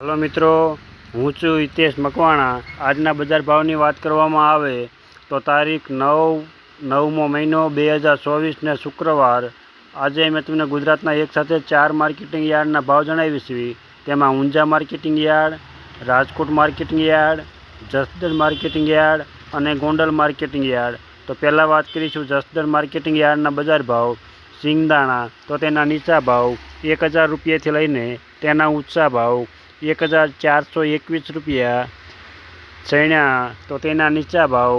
Hello મિત્રો, હું છું હિતેશ મકવાણા. આજના બજાર ભાવની વાત કરવામાં આવે તો તારીખ નવ, નવમો મહિનો બે હજાર ચોવીસને શુક્રવાર. આજે મેં તમને ગુજરાતના એક સાથે ચાર માર્કેટિંગ યાર્ડના ભાવ જણાવીશું તેમાં Unjha marketing yard, Rajkot marketing yard, Jasdan marketing yard અને ગોંડલ માર્કેટિંગ યાર્ડ. તો પહેલાં વાત કરીશું જસદણ માર્કેટિંગ યાર્ડના બજાર ભાવ. સિંગદાણા તો તેના નીચા ભાવ એક હજાર રૂપિયાથી લઈને તેના ઊંચા ભાવ. એક હજાર ચારસો એકવીસ રૂપિયા ચણ્યા, તો તેના નીચા ભાવ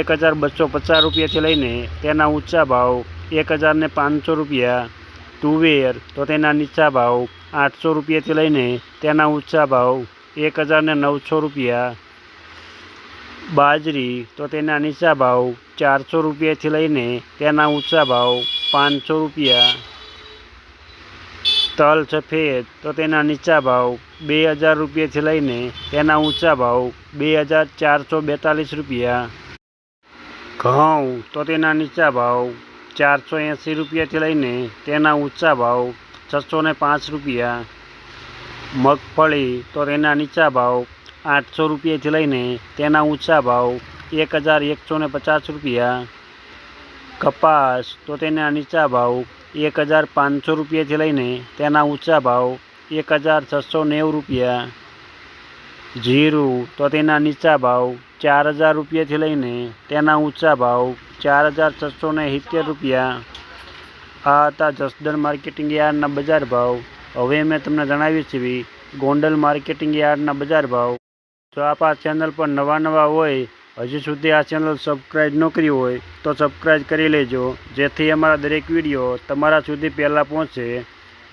એક હજાર બસો પચાસ રૂપિયાથી લઈને તેના ઊંચા ભાવ એક હજારને પાંચસો રૂપિયા. તુવેર, તો તેના નીચા ભાવ આઠસો રૂપિયાથી લઈને તેના ઊંચા ભાવ એક હજારને નવસો રૂપિયા. બાજરી, તો તેના નીચા ભાવ ચારસો રૂપિયાથી લઈને તેના ઊંચા ભાવ પાંચસો રૂપિયા. તલ સફેદ તો તેના નીચા ભાવ બે હજાર રૂપિયાથી લઈને તેના ઊંચા ભાવ બે હજાર ચારસો બેતાલીસ રૂપિયા. ઘઉં, તો તેના નીચા ભાવ ચારસો એંસી રૂપિયાથી લઈને તેના ઊંચા ભાવ છસો ને પાંચ રૂપિયા. મગફળી, તો તેના નીચા ભાવ આઠસો રૂપિયાથી લઈને તેના ઊંચા ભાવ એક હજાર એકસો પચાસ રૂપિયા. કપાસ, તો તેના નીચા ભાવ એક હજાર પાંચસો રૂપિયાથી લઈને તેના ઊંચા ભાવ એક હજાર છસો નેવું રૂપિયા જીરું તો તેના નીચા ભાવ ચાર હજાર રૂપિયાથી લઈને તેના ઊંચા ભાવ ચાર હજાર છસો ને સિત્તેર રૂપિયા આ હતા જસદણ માર્કેટિંગ યાર્ડના બજાર ભાવ હવે મેં તમને જણાવ્યું છે બી ગોંડલ માર્કેટિંગ યાર્ડના બજાર ભાવ જો આપ આ ચેનલ પર નવા નવા હોય હજી સુધી આ ચેનલ સબસ્ક્રાઈબ ન કરી હોય તો સબસ્ક્રાઈબ કરી લેજો. જેથી અમારા દરેક વીડિયો તમારા સુધી પહેલાં પહોંચે.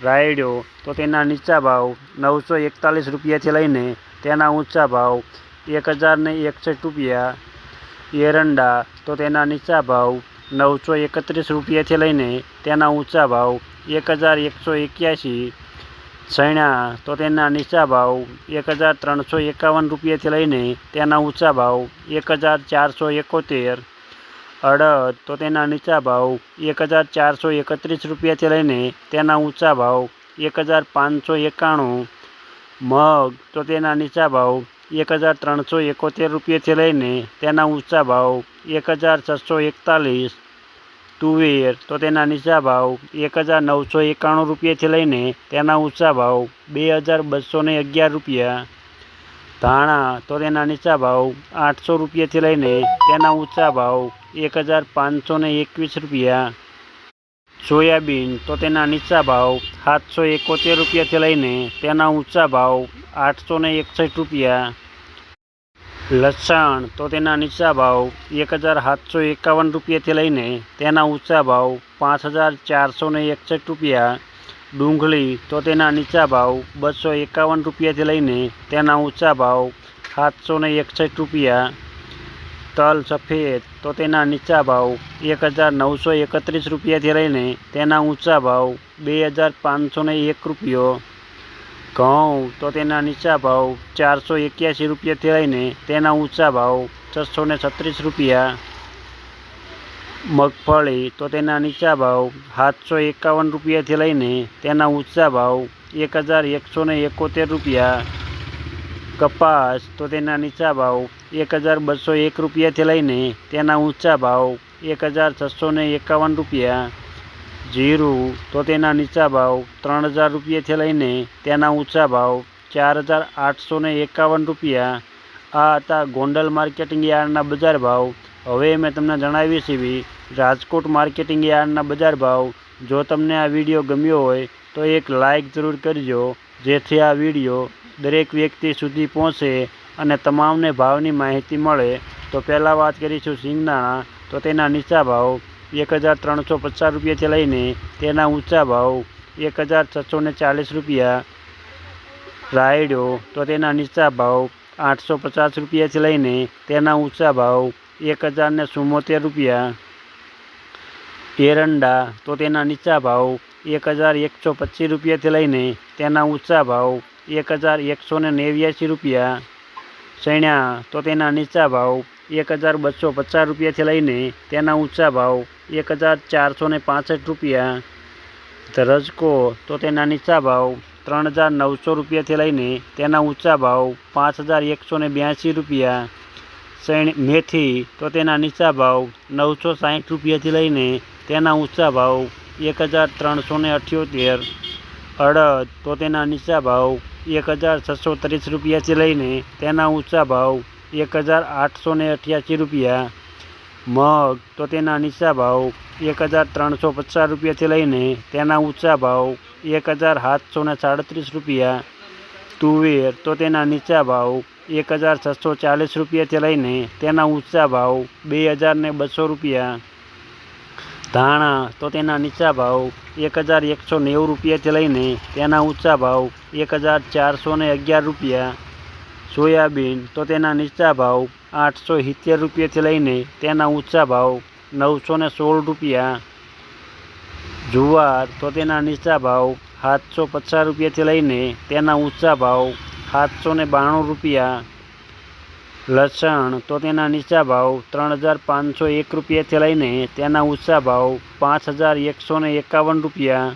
રાયડો તો તેના નીચા ભાવ નવસો એકતાલીસ રૂપિયાથી લઈને તેના ઊંચા ભાવ એક હજારને એકસઠ રૂપિયા. એરંડા તો તેના નીચા ભાવ નવસો એકત્રીસ રૂપિયાથી લઈને તેના ઊંચા ભાવ એક હજાર એકસો એક્યાસી. ચણા તો તેના નીચા ભાવ એક હજાર ત્રણસો એકાવન રૂપિયાથી લઈને તેના ઊંચા ભાવ એક હજાર ચારસો એકોતેર અડદ તો તેના નીચા ભાવ એક હજાર ચારસો એકત્રીસ રૂપિયાથી લઈને તેના ઊંચા ભાવ એક હજાર પાંચસો એકાણું મગ તો તેના નીચા ભાવ એક હજાર ત્રણસો એકોતેર રૂપિયાથી લઈને તેના ઊંચા ભાવ એક હજાર છસો એકતાલીસ તુવેર તો તેના નીચા ભાવ એક હજાર નવસો એકાણું રૂપિયાથી લઈને તેના ઊંચા ભાવ બે હજાર બસો ને અગિયાર રૂપિયા. ધાણા તો તેના નીચા ભાવ આઠસો રૂપિયાથી લઈને તેના ઊંચા ભાવ એક હજાર પાંચસો ને એકવીસ રૂપિયા. સોયાબીન તો તેના નીચા ભાવ સાતસો એકોતેર રૂપિયાથી લઈને તેના ઊંચા ભાવ આઠસો ને એકસઠ રૂપિયા. લસણ, તો તેના નીચા ભાવ એક હજાર સાતસો એકાવન રૂપિયાથી લઈને તેના ઊંચા ભાવ પાંચ હજાર ચારસો એકસઠ રૂપિયા. ડુંગળી, તો તેના નીચા ભાવ બસો એકાવન રૂપિયાથી લઈને તેના ઊંચા ભાવ સાતસો એકસઠ રૂપિયા. તલ સફેદ, તો તેના નીચા ભાવ એક હજાર નવસો એકત્રીસ રૂપિયાથી લઈને તેના ઊંચા ભાવ બે હજાર પાંચસો એક રૂપિયો. ઘઉં તો તેના નીચા ભાવ ચારસો એક્યાસી રૂપિયાથી લઈને તેના ઊંચા ભાવ છસો ને છત્રીસ રૂપિયા. મગફળી તો તેના નીચા ભાવ સાતસો એકાવન રૂપિયાથી લઈને તેના ઊંચા ભાવ એક હજાર એકસો ને એકોતેર રૂપિયા. કપાસ તો તેના નીચા ભાવ એક હજાર બસો એક રૂપિયાથી લઈને તેના ઊંચા ભાવ એક હજાર છસો ને એકાવન રૂપિયા. જીરું તો તેના નીચા ભાવ ત્રણ હજાર રૂપિયાથી લઈને તેના ઊંચા ભાવ ચાર હજાર આઠસો એકાવન રૂપિયા. આ હતા ગોંડલ માર્કેટિંગ યાર્ડના બજાર ભાવ. હવે મેં તમને જણાવી છે બી રાજકોટ માર્કેટિંગ યાર્ડના બજાર ભાવ. જો તમને આ વીડિયો ગમ્યો હોય તો એક લાઈક જરૂર કરજો, જેથી આ વીડિયો દરેક વ્યક્તિ સુધી પહોંચે અને તમામને ભાવની માહિતી મળે. તો પહેલાં વાત કરીશું સિંગદાણા, તો તેના નીચા ભાવ એક હજાર ત્રણસો પચાસ રૂપિયાથી લઈને તેના ઊંચા ભાવ એક હજાર છસો ને ચાલીસ રૂપિયા. રાયડો તો તેના નીચા ભાવ આઠસો પચાસ રૂપિયાથી લઈને તેના ઊંચા ભાવ એક હજાર ને ચુમ્મોતેર રૂપિયા. એરંડા તો તેના નીચા ભાવ એક હજાર એકસો પચીસ રૂપિયાથી લઈને તેના ઊંચા ભાવ એક હજાર એકસો ને નેવ્યાસી રૂપિયા. ચણા તો તેના નીચા ભાવ એક હજાર બસો પચાસ રૂપિયાથી લઈને તેના ઊંચા ભાવ એક હજાર ચારસો ને પાસઠ રૂપિયા. રજકો તો તેના નીચા ભાવ ત્રણ હજાર નવસો રૂપિયાથી લઈને તેના ઊંચા ભાવ પાંચ હજાર એકસો ને બ્યાસી રૂપિયા. શેણ મેથી તો તેના નીચા ભાવ નવસો સાહીઠ રૂપિયાથી લઈને તેના ઊંચા ભાવ એક હજાર ત્રણસો ને અઠ્યોતેર. અડદ તો તેના નીચા ભાવ એક હજાર છસો ત્રીસ રૂપિયાથી લઈને તેના ઊંચા ભાવ એક હજાર આઠસો ને અઠ્યાસી રૂપિયા મગ તો તેના નીચા ભાવ એક હજાર ત્રણસો પચાસ રૂપિયાથી લઈને તેના ઊંચા ભાવ એક હજાર સાતસો ને સાડત્રીસ રૂપિયા તુવેર તો તેના નીચા ભાવ એક હજાર છસો ચાલીસ રૂપિયાથી લઈને તેના ઊંચા ભાવ બે હજાર ને બસો રૂપિયા ધાણા તો તેના નીચા ભાવ એક હજાર એકસો નેવું રૂપિયાથી લઈને તેના ઊંચા ભાવ એક હજાર ચારસો ને અગિયાર રૂપિયા સોયાબીન તો તેના નીચા ભાવ આઠસો સિત્તેર રૂપિયાથી લઈને તેના ઊંચા ભાવ નવસો ને સોળ રૂપિયા. જુવાર તો તેના નીચા ભાવ સાતસો પચાસ રૂપિયાથી લઈને તેના ઊંચા ભાવ સાતસો ને બાણું રૂપિયા. લસણ તો તેના નીચા ભાવ ત્રણ હજાર પાંચસો એક રૂપિયાથી લઈને તેના ઊંચા ભાવ પાંચ હજાર એકસો ને એકાવન રૂપિયા.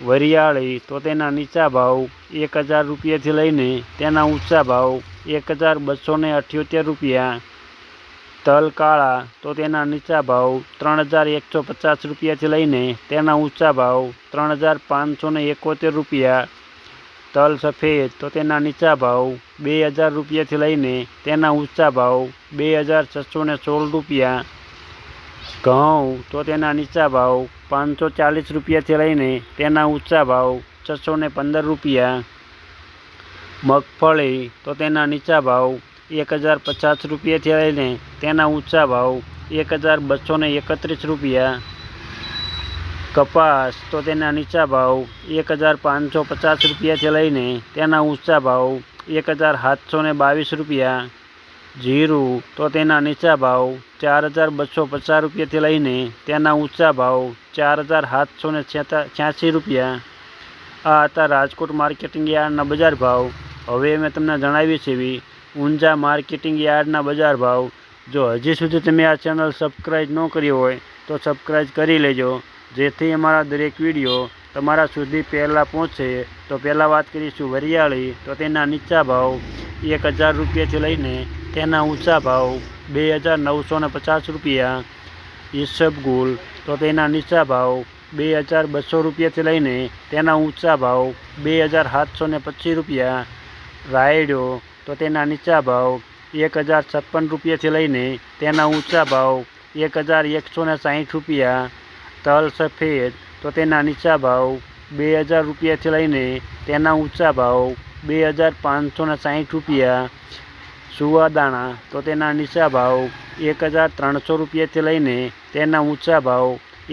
વરિયાળી તો તેના નીચા ભાવ એક હજાર રૂપિયાથી લઈને તેના ઊંચા ભાવ એક હજાર બસો ને અઠ્યોતેર રૂપિયા. તલ કાળા તો તેના નીચા ભાવ ત્રણ હજાર એકસો પચાસ રૂપિયાથી લઈને તેના ઊંચા ભાવ ત્રણ હજાર પાંચસો ને એકોતેર રૂપિયા. તલ સફેદ તો તેના નીચા ભાવ બે હજાર રૂપિયાથી લઈને તેના ઊંચા ભાવ બે હજાર છસો ને સોળ રૂપિયા. ઘઉં તો તેના નીચા ભાવ પાંચસો ચાલીસ રૂપિયાથી લઈને તેના ઊંચા ભાવ છસો પંદર રૂપિયા. મગફળી તો તેના નીચા ભાવ એક હજાર પચાસ રૂપિયાથી લઈને તેના ઊંચા ભાવ એક હજાર બસો એકત્રીસ રૂપિયા. કપાસ તો તેના નીચા ભાવ એક હજાર પાંચસો પચાસ રૂપિયાથી લઈને તેના ઊંચા ભાવ એક હજાર સાતસો બાવીસ રૂપિયા. જીરું, તો તેના નીચા ભાવ ચાર હજાર બસો પચાસ રૂપિયાથી લઈને તેના ઊંચા ભાવ ચાર હજાર સાતસો ને છ્યાસી રૂપિયા. આ હતા રાજકોટ માર્કેટિંગ યાર્ડના બજાર ભાવ. હવે મેં તમને જણાવી છે ઊંઝા માર્કેટિંગ યાર્ડના બજાર ભાવ. જો હજી સુધી તમે આ ચેનલ સબસ્ક્રાઈબ ન કરી હોય, તો સબસ્ક્રાઈબ કરી લેજો. જેથી અમારા દરેક વીડિયો તમારા સુધી પહેલાં પહોંચે. તો પહેલાં વાત કરીશું વરિયાળી, તો તેના નીચા ભાવ એક હજાર રૂપિયાથી લઈને તેના ઊંચા ભાવ બે હજાર નવસો ને પચાસ રૂપિયા. ઈસબગુલ તો તેના નીચા ભાવ બે હજાર બસો રૂપિયાથી લઈને તેના ઊંચા ભાવ બે હજાર સાતસો ને પચીસ રૂપિયા. રાયડો તો તેના નીચા ભાવ એક હજાર છપ્પન રૂપિયાથી લઈને તેના ઊંચા ભાવ એક હજાર એકસો ને સાહીઠ રૂપિયા. તલ સફેદ તો તેના નીચા ભાવ બે હજાર રૂપિયાથી લઈને તેના ઊંચા ભાવ બે હજાર પાંચસો ને સાહીઠ રૂપિયા. સુવાદાણા તો તેના નીચા ભાવ એક હજાર ત્રણસો રૂપિયાથી લઈને તેના ઊંચા ભાવ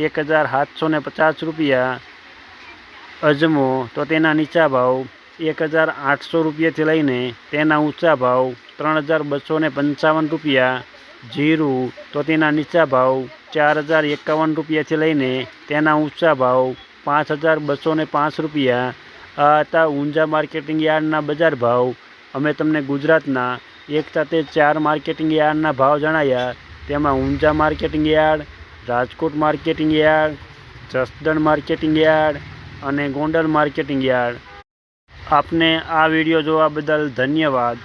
એક હજાર સાતસો ને પચાસ રૂપિયા. અજમો, તો તેના નીચા ભાવ એક હજાર આઠસો રૂપિયાથી લઈને તેના ઊંચા ભાવ ત્રણ હજાર બસો ને પંચાવન રૂપિયા. જીરું, તો તેના નીચા ભાવ ચાર હજાર એકાવન રૂપિયાથી લઈને તેના ઊંચા ભાવ પાંચ હજાર બસો ને પાંચ રૂપિયા. આ હતા ઊંઝા માર્કેટિંગ યાર્ડના બજાર ભાવ. અમે તમને ગુજરાતના એક સાથે ચાર માર્કેટિંગ યાર્ડના ભાવ જણાયા. તેમાં Unjha marketing yard, Rajkot marketing yard, Jasdan marketing yard અને ગોંડલ માર્કેટિંગ યાર્ડ. આપને આ વીડિયો જોવા બદલ ધન્યવાદ.